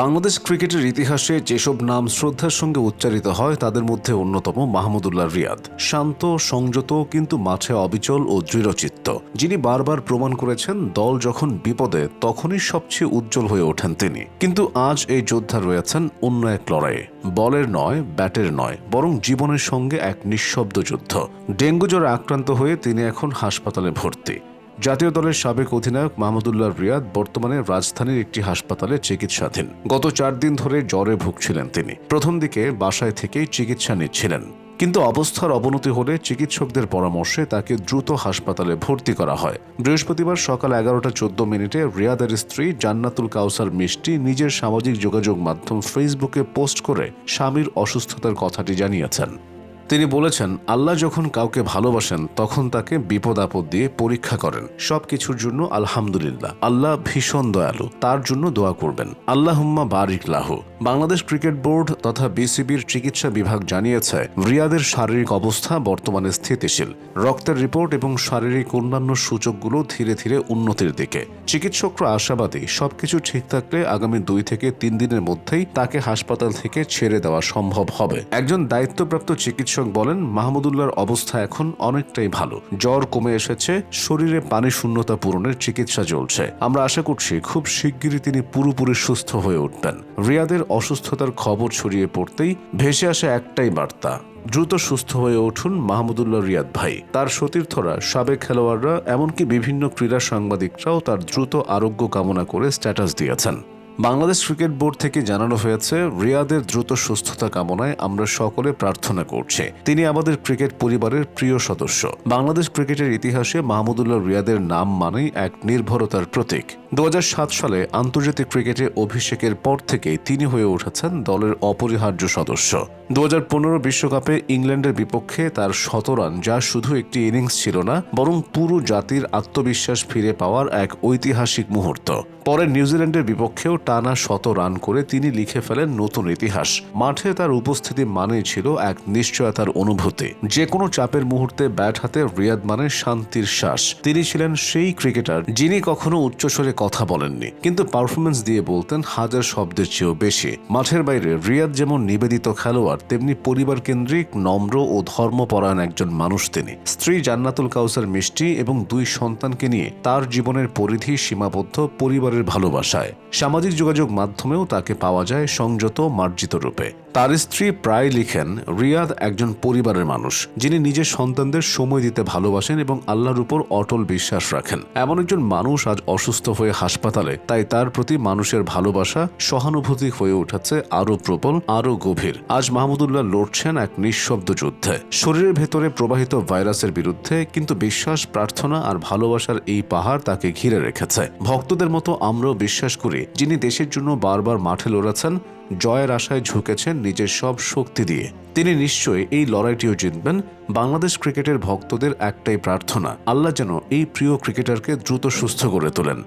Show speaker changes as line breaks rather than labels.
বাংলাদেশ ক্রিকেটের ইতিহাসে যেসব নাম শ্রদ্ধার সঙ্গে উচ্চারিত হয়, তাদের মধ্যে অন্যতম মাহমুদুল্লাহ রিয়াদ। শান্ত, সংযত, কিন্তু মাঠে অবিচল ও দৃঢ়চিত্ত। যিনি বারবার প্রমাণ করেছেন, দল যখন বিপদে, তখনই সবচেয়ে উজ্জ্বল হয়ে ওঠেন তিনি। কিন্তু আজ এই যোদ্ধা রয়েছেন অন্য এক লড়াইয়ে। বলের নয়, ব্যাটের নয়, বরং জীবনের সঙ্গে এক নিঃশব্দ যুদ্ধ। ডেঙ্গু জ্বরে আক্রান্ত হয়ে তিনি এখন হাসপাতালে ভর্তি। জাতীয় দলের সাবেক অধিনায়ক মাহমুদুল্লাহ রিয়াদ বর্তমানে রাজধানীর একটি হাসপাতালে চিকিৎসাধীন। গত চার দিন ধরে জ্বরে ভুগছিলেন তিনি। প্রথম দিকে বাসায় থেকেই চিকিৎসা নিচ্ছিলেন। কিন্তু অবস্থার অবনতি হলে চিকিৎসকদের পরামর্শে তাকে দ্রুত হাসপাতালে ভর্তি করা হয়। বৃহস্পতিবার সকাল এগারোটা চোদ্দ মিনিটে রিয়াদের স্ত্রী জান্নাতুল কাউসার মিষ্টি নিজের সামাজিক যোগাযোগ মাধ্যম ফেসবুকে পোস্ট করে স্বামীর অসুস্থতার কথাটি জানিয়েছেন। তিনি বলেছেন, আল্লাহ যখন কাউকে ভালোবাসেন, তখন তাকে বিপদ আপদ দিয়ে পরীক্ষা করেন। সবকিছুর জন্য আলহামদুলিল্লাহ। আল্লাহ ভীষণ দয়ালু। তার জন্য দোয়া করবেন। আল্লাহুম্মা বারিক লাহু। বাংলাদেশ ক্রিকেট বোর্ড তথা বিসিবির চিকিৎসা বিভাগ জানিয়েছে, রিয়াদের শারীরিক অবস্থা বর্তমানে স্থিতিশীল। রক্তের রিপোর্ট এবং শারীরিক অন্যান্য সূচকগুলো ধীরে ধীরে উন্নতির দিকে। চিকিৎসকরা আশাবাদী, সবকিছু ঠিক থাকলে আগামী দুই থেকে তিন দিনের মধ্যেই তাকে হাসপাতাল থেকে ছেড়ে দেওয়া সম্ভব হবে। একজন দায়িত্বপ্রাপ্ত চিকিৎসক বলেন, মাহমুদুল্লাহর অবস্থা এখন অনেকটাই ভালো। জ্বর কমে এসেছে, শরীরে পানি শূন্যতা পূরণের চিকিৎসা চলছে। আমরা আশা করছি খুব শিগগিরই তিনি পুরোপুরি সুস্থ হয়ে উঠবেন। রিয়াদের অসুস্থতার খবর ছড়িয়ে পড়তেই ভেসে আসে একটাই বার্তা, দ্রুত সুস্থ হয়ে উঠুন মাহমুদুল্লাহ রিয়াদ ভাই। তার সতীর্থরা, সাবেক খেলোয়াড়রা, এমনকি বিভিন্ন ক্রীড়া সাংবাদিকরাও তার দ্রুত আরোগ্য কামনা করে স্ট্যাটাস দিয়েছেন। বাংলাদেশ ক্রিকেট বোর্ড থেকে জানানো হয়েছে, রিয়াদের দ্রুত সুস্থতা কামনায় আমরা সকলে প্রার্থনা করছি। তিনি আমাদের ক্রিকেট পরিবারের প্রিয় সদস্য। বাংলাদেশ ক্রিকেটের ইতিহাসে মাহমুদুল্লাহ রিয়াদের নাম মানেই এক নির্ভরতার প্রতীক। দু হাজার সাত সালে আন্তর্জাতিক ক্রিকেটে অভিষেকের পর থেকে তিনি হয়ে উঠেছেন দলের অপরিহার্য সদস্য। দু বিশ্বকাপে ইংল্যান্ডের বিপক্ষে তার শতরান যা শুধু একটি ইনিংস ছিল না, বরং পুরো জাতির আত্মবিশ্বাস ফিরে পাওয়ার এক ঐতিহাসিক মুহূর্ত। পরে নিউজিল্যান্ডের বিপক্ষেও টানা শত রান করে তিনি লিখে ফেলেন নতুন ইতিহাস। মাঠে তার উপস্থিতি মানেই ছিল এক নিশ্চয়তার অনুভূতি। যে কোনো চাপের মুহূর্তে ব্যাট হাতে রিয়াদ মানে শান্তির শ্বাস। তিনি ছিলেন সেই ক্রিকেটার যিনি কখনো উচ্চস্বরে কথা বলেননি। কিন্তু পারফরমেন্স দিয়ে বলতেন হাজার শব্দের চেয়েও বেশি। মাঠের বাইরে রিয়াদ যেমন নিবেদিত খেলোয়াড়, তেমনি পরিবার কেন্দ্রিক, নম্র ও ধর্মপরায়ণ একজন মানুষ তিনি। স্ত্রী জান্নাতুল কাউসার মিষ্টি এবং দুই সন্তানকে নিয়ে তার জীবনের পরিধি সীমাবদ্ধ পরিবারের ভালোবাসায়। সামাজিক যোগাযোগ মাধ্যমেও তাকে পাওয়া যায় সংযত মার্জিত রূপে। তার স্ত্রী প্রায় লিখেন, রিয়াদ একজন পরিবারের মানুষ, যিনি নিজের সন্তানদের সময় দিতে ভালোবাসেন এবং আল্লাহর উপর অটল বিশ্বাস রাখেন। এমন একজন মানুষ আজ অসুস্থ হয়ে হাসপাতালে, তাই তার প্রতি মানুষের ভালোবাসা সহানুভূতি হয়ে উঠেছে আরও প্রবল, আরও গভীর। আজ মাহমুদুল্লাহ লড়ছেন এক নিঃশব্দ যুদ্ধে। শরীরের ভেতরে প্রবাহিত ভাইরাসের বিরুদ্ধে, কিন্তু বিশ্বাস, প্রার্থনা আর ভালোবাসার এই পাহাড় তাকে ঘিরে রেখেছে। ভক্তদের মতো আমরাও বিশ্বাস করি, যিনি দেশের জন্য বারবার মাঠে লড়েছেন, জয়ের আশায় ঝুঁকেছেন নিজের সব শক্তি দিয়ে। তিনি নিশ্চয়ই এই লড়াইটিও জিতবেন, বাংলাদেশ ক্রিকেটের ভক্তদের একটাই প্রার্থনা, আল্লাহ যেন এই প্রিয় ক্রিকেটারকে দ্রুত সুস্থ করে তোলেন।